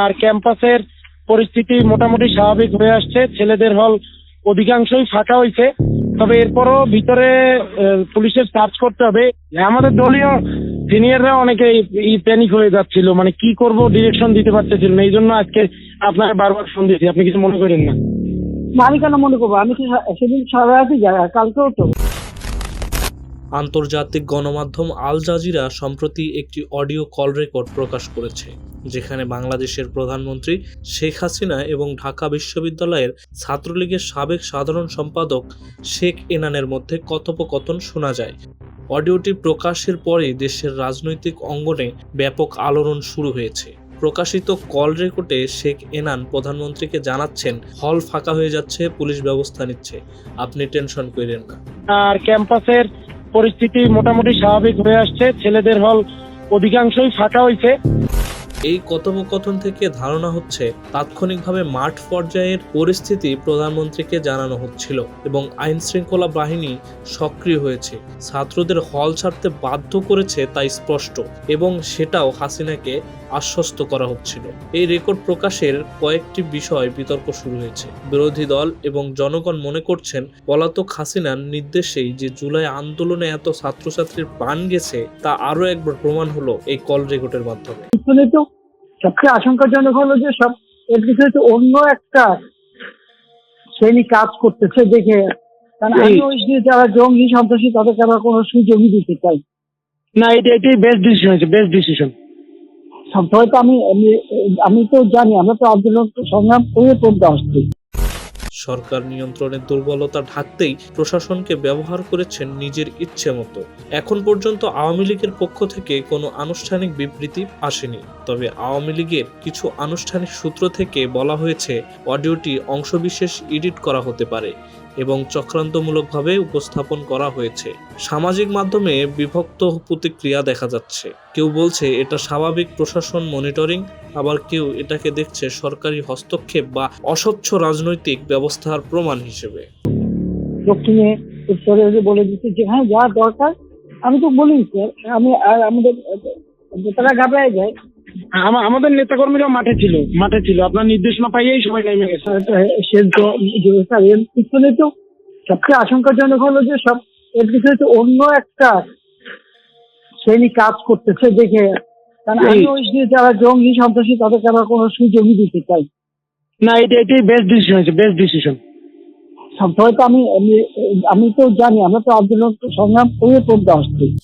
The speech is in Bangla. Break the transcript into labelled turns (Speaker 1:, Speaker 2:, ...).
Speaker 1: আর ক্যাম্পাসের পরিস্থিতি মোটামুটি স্বাভাবিক হয়ে আসছে। ছেলেদের হল অধিকাংশই ফাঁকা হয়েছে তবে এরপরও ভিতরে পুলিশের সার্চ করতে হবে। আমাদের দলীয় সিনিয়ররা অনেকে প্যানিক হয়ে যাচ্ছিল। মানে কি করব, ডিরেকশন দিতে পারতেছিল না। এই জন্য আজকে আপনাকে বারবার ফোন দিয়েছি। আপনি কিছু মনে করেন না।
Speaker 2: আমি কেন মনে করব। আমি তো সেদিন সারা রাতই কালকেও তো।
Speaker 3: আন্তর্জাতিক গণমাধ্যম আল জাজিরা সম্প্রতি একটি অডিও কল রেকর্ড প্রকাশ করেছে, যেখানে বাংলাদেশের প্রধানমন্ত্রী শেখ হাসিনা এবং ঢাকা বিশ্ববিদ্যালয়ের ছাত্রলীগের সাবেক সাধারণ সম্পাদক শেখ এনানের মধ্যে কথোপকথন শোনা যায়। অডিওটি প্রকাশের পরে দেশের রাজনৈতিক অঙ্গনে ব্যাপক আলোড়ন শুরু হয়েছে। প্রকাশিত কল রেকর্ডে শেখ এনান প্রধানমন্ত্রীকে জানাচ্ছেন, হল ফাঁকা হয়ে যাচ্ছে, পুলিশ ব্যবস্থা নিচ্ছে। আপনি টেনশন করেন না।
Speaker 1: আর ক্যাম্পাসের পরিস্থিতি মোটামুটি স্বাভাবিক হয়ে আসছে, ছেলেদের হল অধিকাংশই ফাঁকা হয়েছে
Speaker 3: এই কথোপকথন থেকে ধারণা হচ্ছে, তাৎক্ষণিকভাবে মাঠ পর্যায়ের পরিস্থিতি প্রধানমন্ত্রীকে জানানো হচ্ছিল এবং আইন শৃঙ্খলা বাহিনী সক্রিয় হয়েছে। ছাত্রদের হল ছাড়তে বাধ্য করেছে তাই স্পষ্ট এবং সেটাও হাসিনাকে আশ্বস্ত করা হচ্ছিল। এই রেকর্ড প্রকাশের কয়েকটি বিষয় বিতর্ক শুরু হয়েছে। বিরোধী দল এবং জনগণ মনে করছেন পলাতক হাসিনার নির্দেশেই যে জুলাই আন্দোলনে এত ছাত্রছাত্রীর প্রাণ গেছে তা আরও একবার প্রমাণ হলো এই কল রেকর্ডের মাধ্যমে।
Speaker 2: তো সবচেয়ে আশঙ্কাজনক হলো যে সব এর পিছনে তো অন্য একটা শ্রেণি কাজ করতেছে দেখে। কারণ আমি ওই যে যারা জঙ্গি সন্ত্রাসী তাদেরকে আমরা কোনো সুযোগই দিতে চাই
Speaker 1: না। এটা এটাই বেস্ট ডিসিশন হয়েছে বেস্ট ডিসিশন
Speaker 2: সবসময় তো আমি, আমি- তো জানি, আমরা তো আন্দোলন সংগ্রাম করে পড়তে আসছি।
Speaker 3: সরকার নিয়ন্ত্রণের দুর্বলতা ঢাকতেই প্রশাসনকে ব্যবহার করেছেন নিজের ইচ্ছে মতো। এখন পর্যন্ত আওয়ামী লীগের পক্ষ থেকে কোনো আনুষ্ঠানিক বিবৃতি আসেনি। তবে আওয়ামী লীগের কিছু আনুষ্ঠানিক সূত্র থেকে বলা হয়েছে, অডিওটি অংশবিশেষ এডিট করা হতে পারে এবং চক্রান্তমূলকভাবে উপস্থাপন করা হয়েছে। সামাজিক মাধ্যমে বিভক্ত প্রতিক্রিয়া দেখা যাচ্ছে। কেউ বলছে এটা স্বাভাবিক প্রশাসন মনিটরিং। আবার কেউ এটাকে দেখছে সরকারি হস্তক্ষেপ বা অস্বচ্ছ রাজনৈতিক ব্যবস্থার প্রমাণ হিসেবে।
Speaker 2: দক্ষিণে উত্তরে বলে দিচ্ছে যে হ্যাঁ যা দরকার। আমি তো বলি স্যার আমি আর আমাদের তারা ঘাবড়ায় যায়।
Speaker 1: আমা- আমাদের নেতাকর্মীরা মাঠে ছিল মাঠে ছিল। আপনার নির্দেশনা পাইয়েই সবাই নেমে গেছে।
Speaker 2: সে স্যার এর পিছনে তো সবচেয়ে আশঙ্কাজনক হলো যে সব এর পিছনে তো অন্য একটা শ্রেণি কাজ করতেছে দেখে। কারণ আমি
Speaker 1: এই-
Speaker 2: ওই যারা জঙ্গি সন্ত্রাসী তাদেরকে আমরা কোনো সুযোগই দিতে চাই।
Speaker 1: না এটা এটাই বেস্ট ডিসিশন হয়েছে বেস্ট ডিসিশন
Speaker 2: সবসময় তো আমি আমি- আমি তো জানি আমরা তো আন্দোলন সংগ্রাম করে পড়তে আসছি।